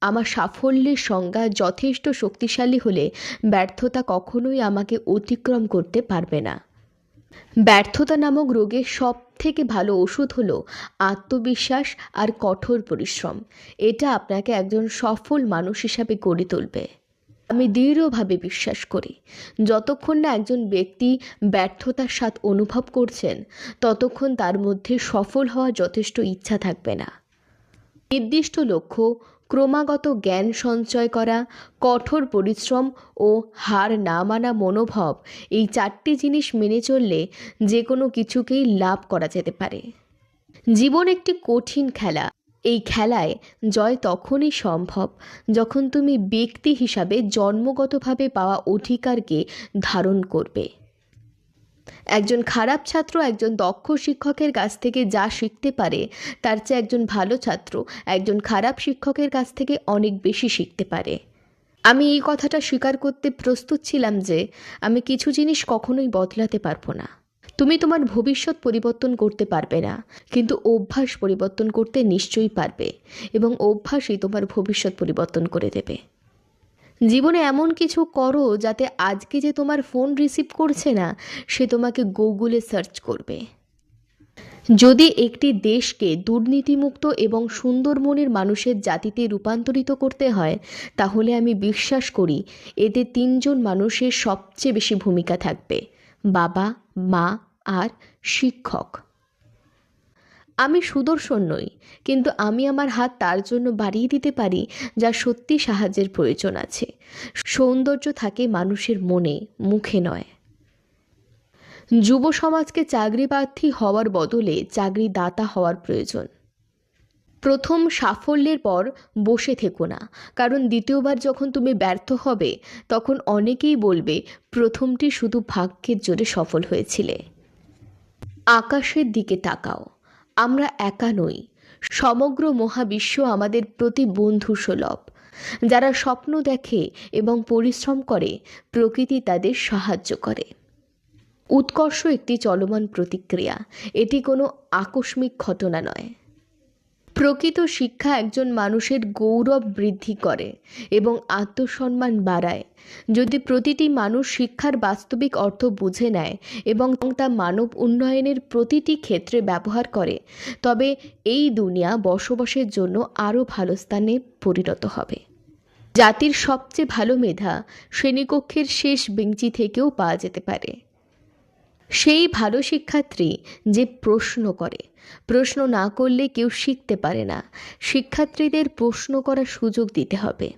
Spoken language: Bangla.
আমার সাফল্যের সংজ্ঞা যথেষ্ট শক্তিশালী হলে ব্যর্থতা কখনোই আমাকে অতিক্রম করতে পারবে না। ব্যর্থতা নামক রোগের সব থেকে ভালো ওষুধ হলো আত্মবিশ্বাস আর কঠোর পরিশ্রম। এটা আপনাকে একজন সফল মানুষ হিসাবে গড়ে তুলবে। আমি দৃঢ়ভাবে বিশ্বাস করি, যতক্ষণ না একজন ব্যক্তি ব্যর্থতার স্বাদ অনুভব করছেন, ততক্ষণ তার মধ্যে সফল হওয়ার যথেষ্ট ইচ্ছা থাকবে না। নির্দিষ্ট লক্ষ্য, ক্রমাগত জ্ঞান সঞ্চয় করা, কঠোর পরিশ্রম ও হার না মানা মনোভাব, এই চারটি জিনিস মেনে চললে যে কোনো কিছুকেই লাভ করা যেতে পারে। জীবন একটি কঠিন খেলা। এই খেলায় জয় তখনই সম্ভব যখন তুমি ব্যক্তি হিসাবে জন্মগতভাবে পাওয়া অধিকারকে ধারণ করবে। একজন খারাপ ছাত্র একজন দক্ষ শিক্ষকের কাছ থেকে যা শিখতে পারে, তার চেয়ে একজন ভালো ছাত্র একজন খারাপ শিক্ষকের কাছ থেকে অনেক বেশি শিখতে পারে। আমি এই কথাটা স্বীকার করতে প্রস্তুত ছিলাম যে, আমি কিছু জিনিস কখনোই বদলাতে পারব না। তুমি তোমার ভবিষ্যৎ পরিবর্তন করতে পারবে না, কিন্তু অভ্যাস পরিবর্তন করতে নিশ্চয়ই পারবে এবং অভ্যাসই তোমার ভবিষ্যৎ পরিবর্তন করে দেবে। জীবনে এমন কিছু করো যাতে আজকে যে তোমার ফোন রিসিভ করছে না, সে তোমাকে গুগলে সার্চ করবে। যদি একটি দেশকে দুর্নীতিমুক্ত এবং সুন্দর মনের মানুষের জাতিতে রূপান্তরিত করতে হয়, তাহলে আমি বিশ্বাস করি এতে তিনজন মানুষের সবচেয়ে বেশি ভূমিকা থাকবে, বাবা, মা আর শিক্ষক। আমি সুদর্শন নই, কিন্তু আমি আমার হাত তার জন্য বাড়িয়ে দিতে পারি, যা সত্যি সাহায্যের প্রয়োজন আছে। সৌন্দর্য থাকে মানুষের মনে, মুখে নয়। যুব সমাজকে চাকরি প্রার্থী হওয়ার বদলে চাকরি দাতা হওয়ার প্রয়োজন। প্রথম সাফল্যের পর বসে থেকো না, কারণ দ্বিতীয়বার যখন তুমি ব্যর্থ হবে, তখন অনেকেই বলবে, প্রথমটি শুধু ভাগ্যের জোরে সফল হয়েছিলে। আকাশের দিকে তাকাও। আমরা একা নই। সমগ্র মহাবিশ্ব আমাদের প্রতি বন্ধু সুলভ যারা স্বপ্ন দেখে এবং পরিশ্রম করে, প্রকৃতি তাদের সাহায্য করে। উৎকর্ষ একটি চলমান প্রতিক্রিয়া। এটি কোনো আকস্মিক ঘটনা নয়। প্রকৃত শিক্ষা একজন মানুষের গৌরব বৃদ্ধি করে এবং আত্মসম্মান বাড়ায়। যদি প্রতিটি মানুষ শিক্ষার বাস্তবিক অর্থ বুঝে নেয় এবং তা মানব উন্নয়নের প্রতিটি ক্ষেত্রে ব্যবহার করে, তবে এই দুনিয়া বসবাসের জন্য আরও ভালো স্থানে পরিণত হবে। জাতির সবচেয়ে ভালো মেধা, শ্রেণীকক্ষের শেষ বেঞ্চি থেকেও পাওয়া যেতে পারে। সেই ভালো শিক্ষার্থী যে প্রশ্ন করে। প্রশ্ন না করলে কেউ শিখতে পারে না। শিক্ষার্থীদের প্রশ্ন করার সুযোগ দিতে হবে।